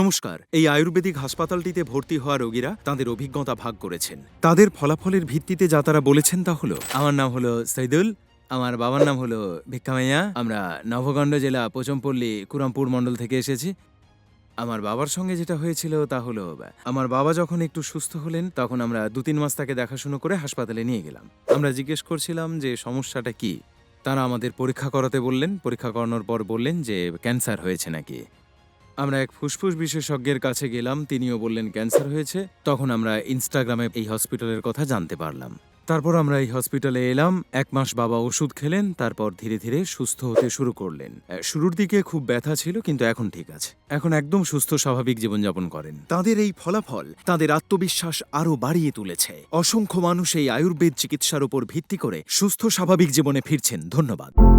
নমস্কার, এই আয়ুর্বেদিক হাসপাতালটিতে ভর্তি হওয়া রোগীরা তাদের অভিজ্ঞতা ভাগ করেছেন। তাদের ফলাফলের ভিত্তিতে যা তারা বলেছেন তা হলো, আমার নাম হলো সৈদুল, আমার বাবার নাম হলো ভিক্ষামাইয়া। আমরা নবগণ্ড জেলা পোচমপল্লী কুরামপুর মণ্ডল থেকে এসেছি। আমার বাবার সঙ্গে যেটা হয়েছিল তা হলো, আমার বাবা যখন একটু সুস্থ হলেন, তখন আমরা দু তিন মাস তাকে দেখাশুনো করে হাসপাতালে নিয়ে গেলাম। আমরা জিজ্ঞেস করছিলাম যে, সমস্যাটা কি? তারা আমাদের পরীক্ষা করাতে বললেন, পরীক্ষা করানোর পর বললেন যে, ক্যান্সার হয়েছে নাকি? আমরা এক ফুসফুস বিশেষজ্ঞের কাছে গেলাম, তিনিও বললেন, ক্যান্সার হয়েছে। তখন আমরা ইনস্টাগ্রামে এই হসপিটালের কথা জানতে পারলাম। তারপর আমরা এই হসপিটালে এলাম, এক মাস বাবা ওষুধ খেলেন, তারপর ধীরে ধীরে সুস্থ হতে শুরু করলেন। শুরুর দিকে খুব ব্যথা ছিল, কিন্তু এখন ঠিক আছে। এখন একদম সুস্থ, স্বাভাবিক জীবনযাপন করেন। তাদের এই ফলাফল তাদের আত্মবিশ্বাস আরও বাড়িয়ে তুলেছে। অসংখ্য মানুষ এই আয়ুর্বেদ চিকিৎসার উপর ভিত্তি করে সুস্থ, স্বাভাবিক জীবনে ফিরছেন। ধন্যবাদ।